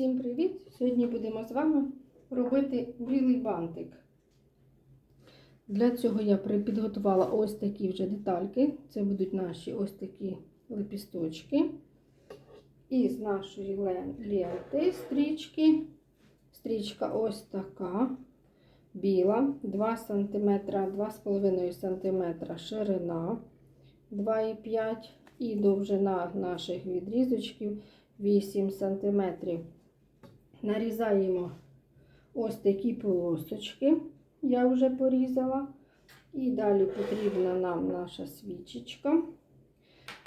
Всім привіт! Сьогодні будемо з вами робити білий бантик. Для цього я підготувала ось такі вже детальки. Це будуть наші ось такі лепісточки. І з нашої ленти стрічки. Стрічка ось така біла, 2 см, 2,5 см ширина, 2,5 і довжина наших відрізочків 8 см. Нарізаємо ось такі полосочки, я вже порізала. І далі потрібна нам наша свічечка.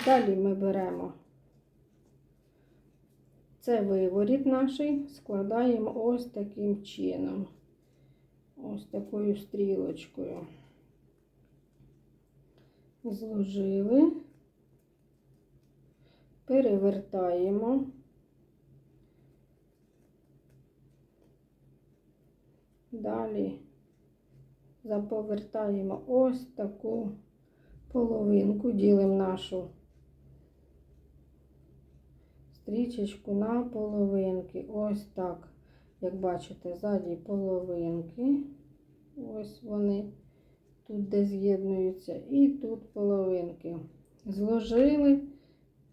Далі ми беремо це виворіт наш, складаємо ось таким чином, ось такою стрілочкою. Зложили, перевертаємо. Далі заповертаємо ось таку половинку, ділимо нашу стрічечку на половинки. Ось так, як бачите, ззаді половинки. Ось вони тут, де з'єднуються, і тут половинки. Зложили,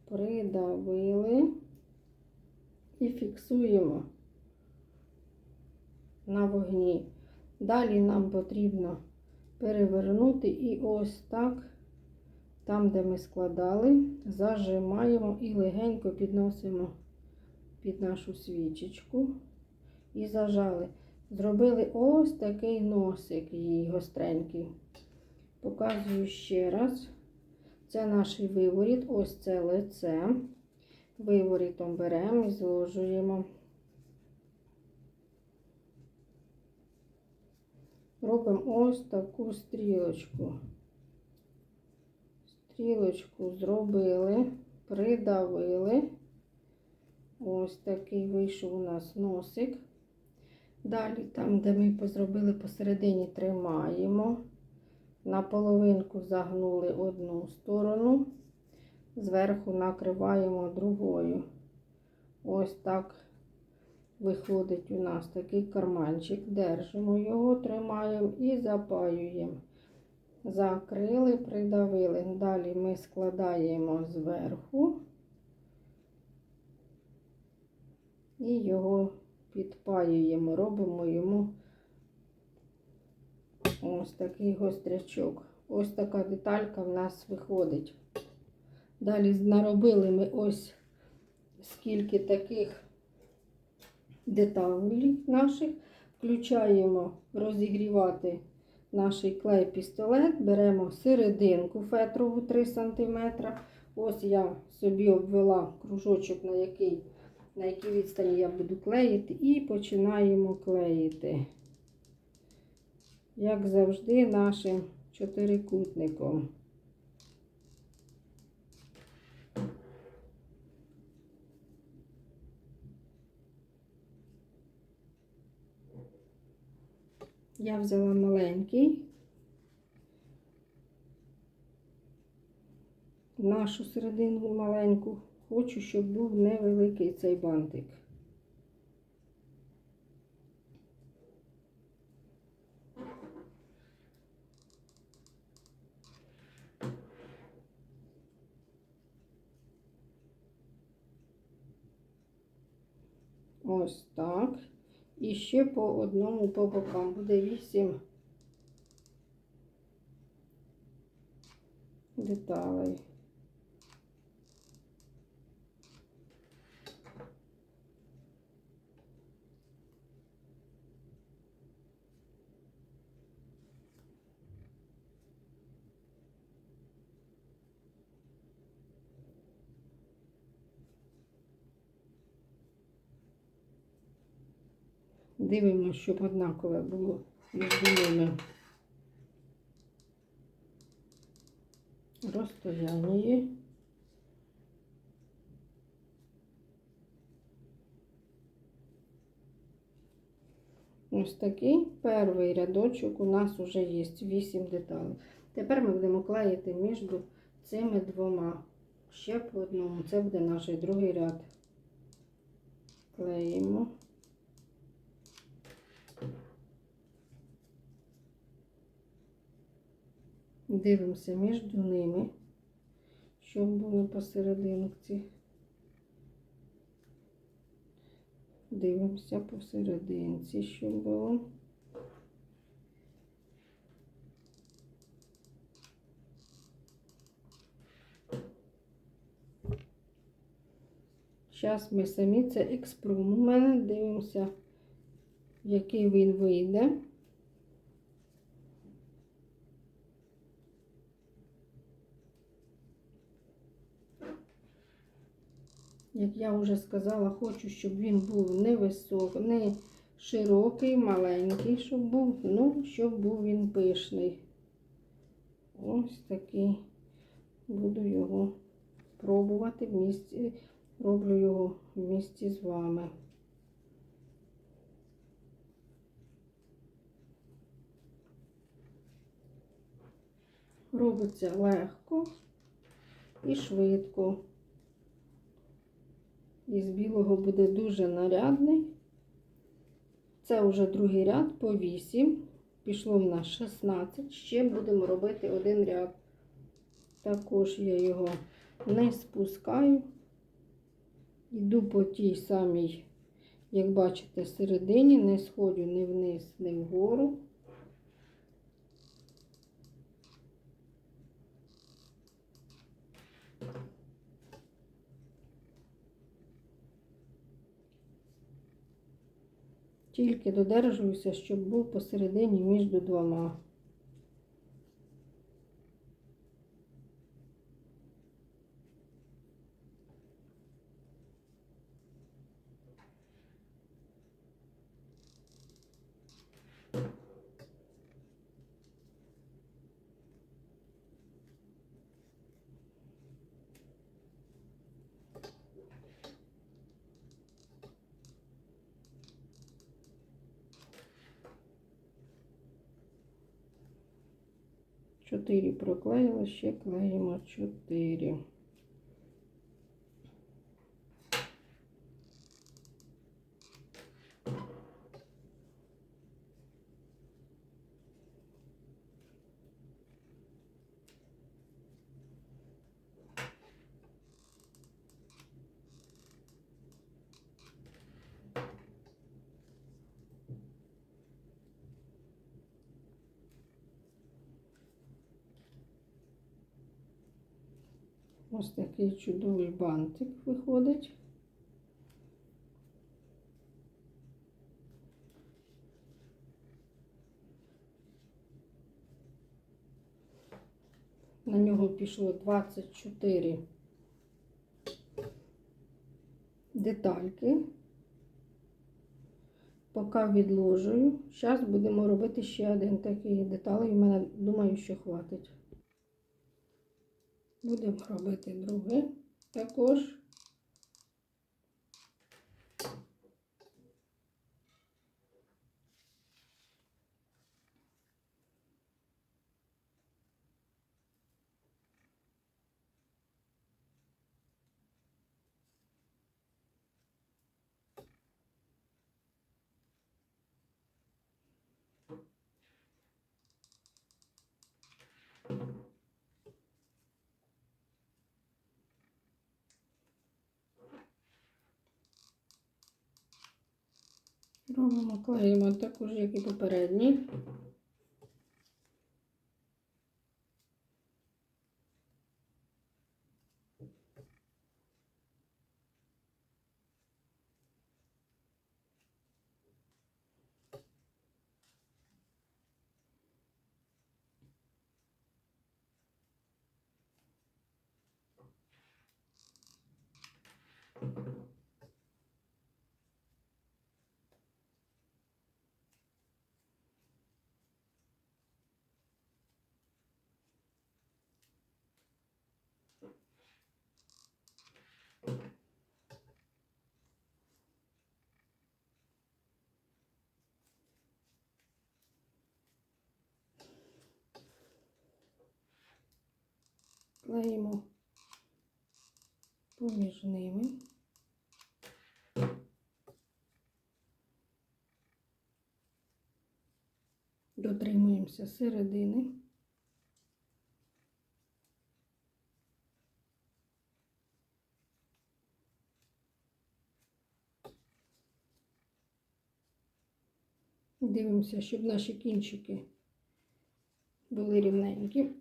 придавили і фіксуємо на вогні. Далі нам потрібно перевернути і ось так, там, де ми складали, зажимаємо і легенько підносимо під нашу свічечку і зажали. Зробили ось такий носик її гостренький. Показую ще раз. Це наш виворіт, ось це лице. Виворітом беремо і зложуємо. Робимо ось таку стрілочку. Стрілочку зробили, придавили. Ось такий вийшов у нас носик. Далі, там, де ми зробили посередині, тримаємо. На половинку загнули одну сторону, зверху накриваємо другою. Ось так Виходить у нас такий карманчик, держимо його, тримаємо і запаюємо. Закрили, придавили. Далі ми складаємо зверху і його підпаюємо, робимо йому ось такий гострячок. Ось така деталька в нас виходить. Далі наробили ми ось скільки таких деталей наших, включаємо розігрівати наш клей-пістолет, беремо серединку фетрову 3 см. Ось я собі обвела кружочок, на який, на якій відстані я буду клеїти, і починаємо клеїти, як завжди, нашим чотирикутником. Я взяла маленький, нашу середину маленьку. Хочу, щоб був невеликий цей бантик. Ось так. Ще по одному по бокам буде 8 деталей. Дивимося, щоб однакове було між ними розстояння. Ось такий перший рядочок у нас вже є 8 деталей. Тепер ми будемо клеїти між цими двома. Ще по одному. Це буде наш другий ряд. клеїмо. Дивимося між ними, щоб було посерединці. Дивимося посерединці, щоб було. Зараз ми самі це експром. У мене дивимося, який він вийде. Як я вже сказала, хочу, щоб він був не високий, не широкий, маленький, щоб був, ну, щоб був він пишний. Ось такий. Буду його пробувати в місті. Роблю його в місті з вами. Робиться легко і швидко. Із білого буде дуже нарядний. Це вже другий ряд по 8. Пішло в нас 16. Ще будемо робити один ряд. Також я його не спускаю. Йду по тій самій, як бачите, середині, не сходжу ні вниз, ні вгору. Тільки додержуюся, щоб був посередині між двома. Чотири проклеїла, ще клеїмо чотири. Ось такий чудовий бантик виходить. На нього пішло 24 детальки. Поки відложую. Зараз будемо робити ще один такий деталей. У мене думаю, що хватить. Будемо робити друге також. Робимо, клеїмо також, як і попередній. клеїмо поміж ними. Дотримуємося середини. Дивимося, щоб наші кінчики були рівненькі.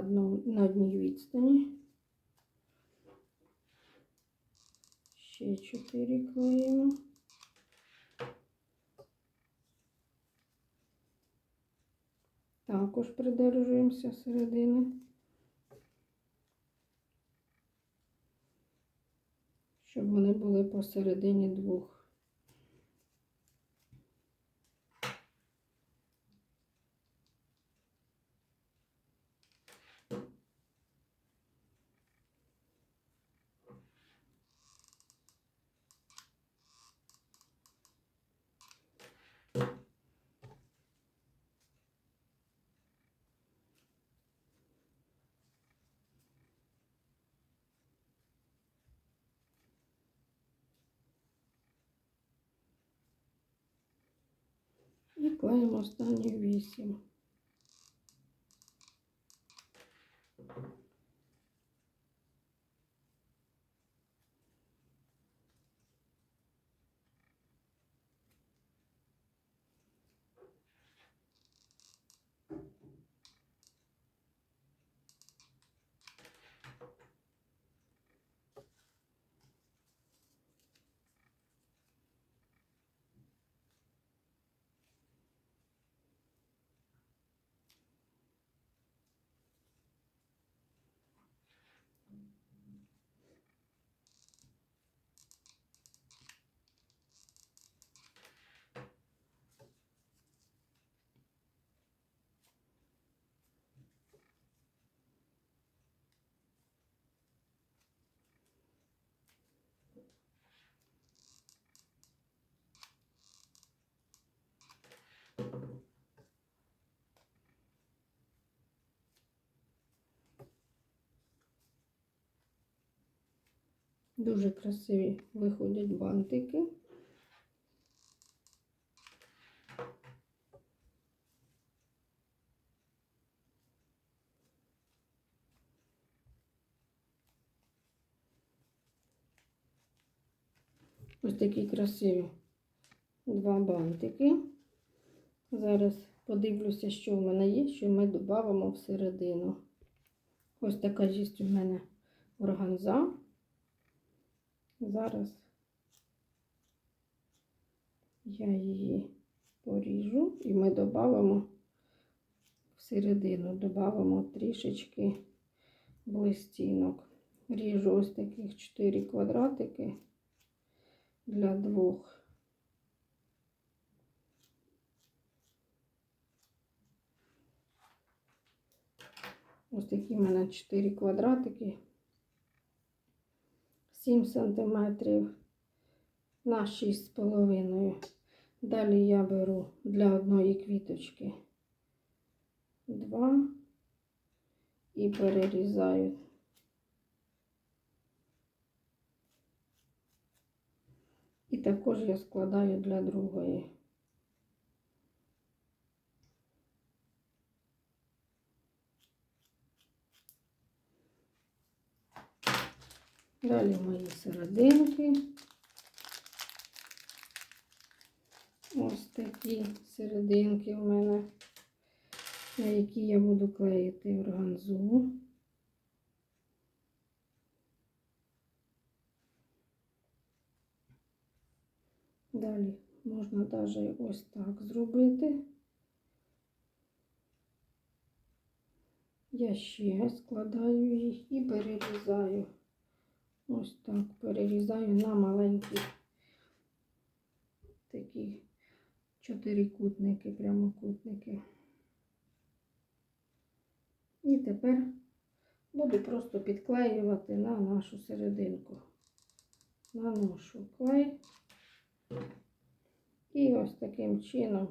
На, одному, на одній відстані. Ще чотири клеїмо. Також придержуємося середини. Щоб вони були посередині двох. І останні вісім. Дуже красиві виходять бантики. Ось такі красиві два бантики. Зараз подивлюся, що в мене є, що ми додамо всередину. Ось така є у мене органза. Зараз я її поріжу і ми додамо всередину, додамо трішечки блистінок. Ріжу ось таких 4 квадратики для двох. Ось такі в мене 4 квадратики. 7 сантиметрів на 6,5. Далі я беру для одної квіточки 2 і перерізаю. І також я складаю для другої. Далі мої серединки. Ось такі серединки в мене, на які я буду клеїти органзу. Далі можна навіть ось так зробити. Я ще складаю їх і перерізаю. Ось так перерізаю на маленькі такі чотирикутники, прямокутники. І тепер буду просто підклеювати на нашу серединку. Наношу клей. І ось таким чином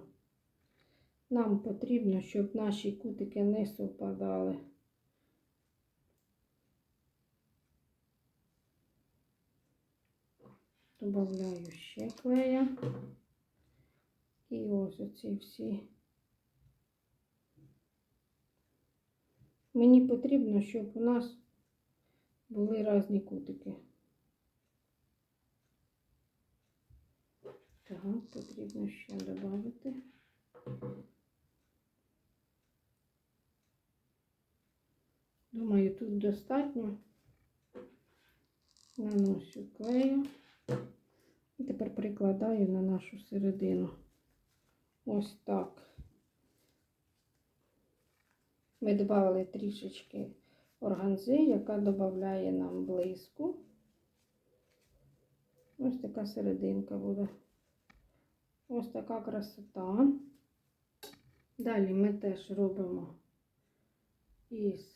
нам потрібно, щоб наші кутики не совпадали. Добавляю ще клея. І ось оці всі. Мені потрібно, щоб у нас були різні кутики. Так, потрібно ще додати. Думаю, тут достатньо. Наношу клею. І тепер прикладаю на нашу середину. Ось так. Ми додали трішечки органзи, яка додає нам блиску. Ось така серединка буде. Ось така красота. Далі ми теж робимо із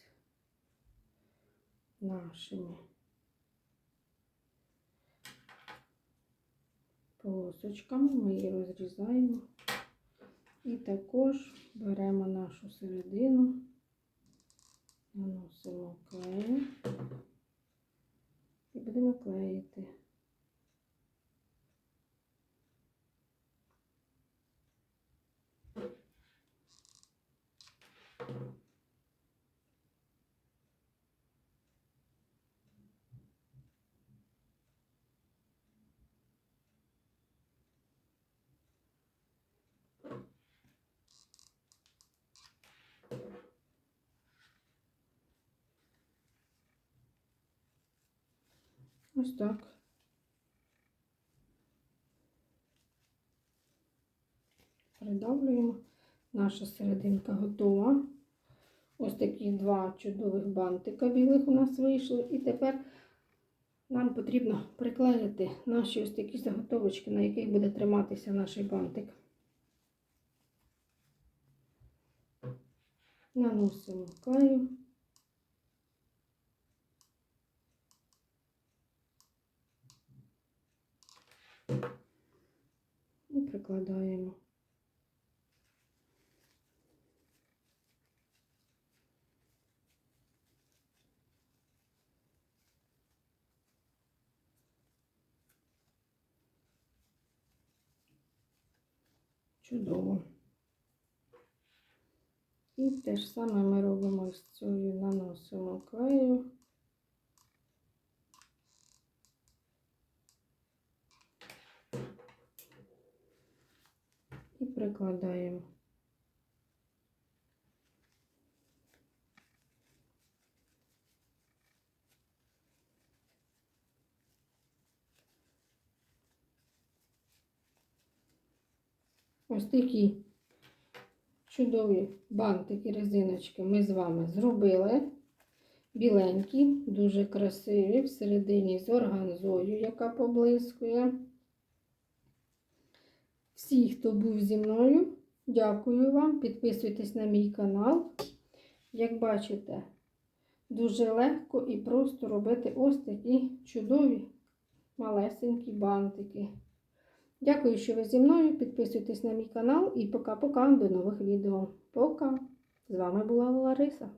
нашими полосочками, ми її розрізаємо. І також беремо нашу середину, наносимо клею і будемо клеїти. Ось так. Придавлюємо. Наша серединка готова. Ось такі два чудових бантика білих у нас вийшли. І тепер нам потрібно приклеїти наші ось такі заготовочки, на яких буде триматися наш бантик. Наносимо клею. І прикладаємо. Чудово. І те ж саме ми робимо з цією, наносимо клею. І прикладаємо. Ось такі чудові бантики, резиночки ми з вами зробили. Біленькі, дуже красиві, всередині з органзою, яка поблискує. Всі, хто був зі мною, дякую вам. Підписуйтесь на мій канал. Як бачите, дуже легко і просто робити ось такі чудові малесенькі бантики. Дякую, що ви зі мною. Підписуйтесь на мій канал і пока-пока до нових відео. Пока! З вами була Лариса.